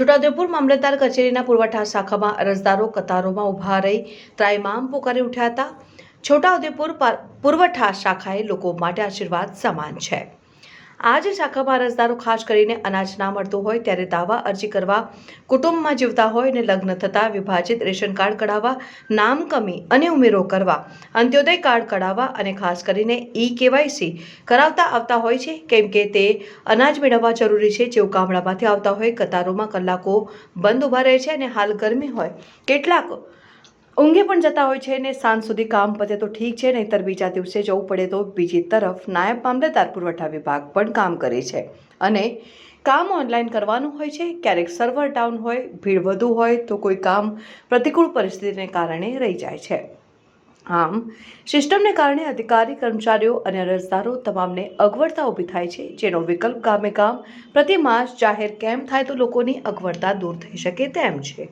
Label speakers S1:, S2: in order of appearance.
S1: છોટાઉદેપુર મામલતદાર કચેરીના પુરવઠા શાખામાં અરજદારો કતારોમાં ઊભા રહી ત્રાયમામ પોકારી ઉઠ્યા હતા. છોટાઉદેપુર પર- પુરવઠા શાખાએ લોકો માટે આશીર્વાદ સમાન છે. આ જ શાખામાં અરજદારો ખાસ કરીને અનાજ ના મળતું હોય ત્યારે દાવા અરજી કરવા કુટુંબમાં જીવતા હોય અને લગ્ન થતાં વિભાજિત રેશન કાર્ડ કઢાવવા, નામ કમી અને ઉમેરો કરવા, અંત્યોદય કાર્ડ કઢાવવા અને ખાસ કરીને ઈ કેવાયસી કરાવતા આવતા હોય છે. કેમ કે તે અનાજ મેળવવા જરૂરી છે. જેઓ ગામડામાંથી આવતા હોય, કતારોમાં કલાકો બંધ ઊભા રહે છે અને હાલ ગરમી હોય. કેટલાક ઊંઘે પણ જતા હોય છે ને સાંજ સુધી કામ પતે તો ઠીક છે, નહીંતર બીજા દિવસે જવું પડે તો બીજી તરફ નાયબ મામલતદાર પુરવઠા વિભાગ પણ કામ કરે છે. અને કામ ઓનલાઈન કરવાનું હોય છે, ક્યારેક સર્વર ડાઉન હોય, ભીડ વધુ હોય તો કોઈ કામ પ્રતિકૂળ પરિસ્થિતિને કારણે રહી જાય છે. આમ, સિસ્ટમને કારણે અધિકારી, કર્મચારીઓ અને અરજદારો તમામને અગવડતા ઊભી થાય છે. જેનો વિકલ્પ ગામે ગામ, પ્રતિ માસ જાહેર કેમ્પ થાય તો લોકોની અગવડતા દૂર થઈ શકે તેમ છે.